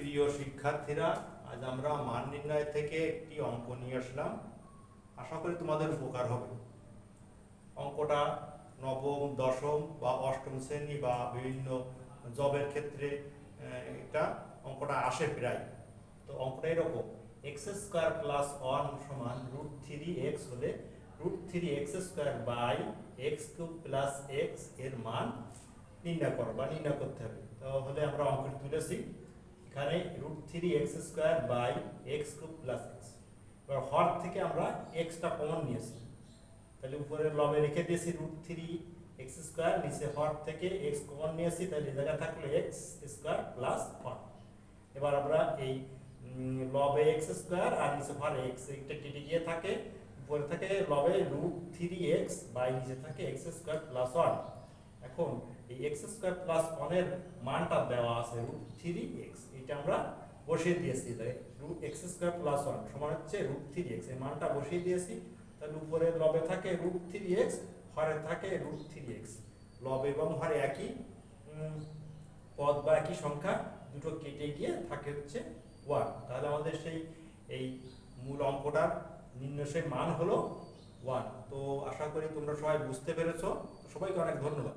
প্রিয় শিক্ষার্থীরা, আজ আমরা মান নির্ণয় থেকে একটি অঙ্ক নিয়ে আসলাম। আশা করি তোমাদের উপকার হবে। অঙ্কটা নবম, দশম বা অষ্টম শ্রেণি বা বিভিন্ন জবের ক্ষেত্রে এটা অঙ্কটা আসে প্রায়। তো অঙ্কটা এরকম এক্স স্কোয়ার প্লাস ওয়ান সমান রুট থ্রি এক্স হলে root three x square by x cube plus এক্সের মান নির্ণয় করো বা নির্ণয় করতে হবে। তাহলে আমরা অঙ্কটি তুলেছি এখানে root three x square by x cube plus x এবার হর থেকে আমরা এক্সটা কমন নিয়েছি তাহলে উপরে লবে রেখে দিয়েছি রুট থ্রি এক্স স্কোয়ার নিচে হর থেকে এক্স কমন নিয়েছি তাহলে জায়গা থাকল এক্স স্কোয়ার প্লাস হর। এবার আমরা এই লবে এক্স স্কোয়ার আর নিচে হর এক্স এইটা কেটে গিয়ে থাকে, উপরে থাকে লবে রুট থ্রি এক্স বাই নিচে থাকে এক্স স্কোয়ার প্লাস ওয়ান এখন এই এক্স স্কোয়ার প্লাস ওয়ানের মানটা দেওয়া আছে রুট থ্রি এক্স এটা আমরা বসিয়ে দিয়েছি। তাই root x square plus one সমান হচ্ছে রুট থ্রি এক্স এই মানটা বসিয়ে দিয়েছি। তাহলে উপরে লবে থাকে রুট থ্রি এক্স হরে থাকে রুট থ্রি এক্স লব এবং হরে একই পদ বা একই সংখ্যা দুটো কেটে গিয়ে থাকে হচ্ছে ওয়ান তাহলে আমাদের সেই, এই মূল অঙ্কটার নির্ণয় মান হলো ওয়ান তো আশা করি তোমরা সবাই বুঝতে পেরেছ। সবাইকে অনেক ধন্যবাদ।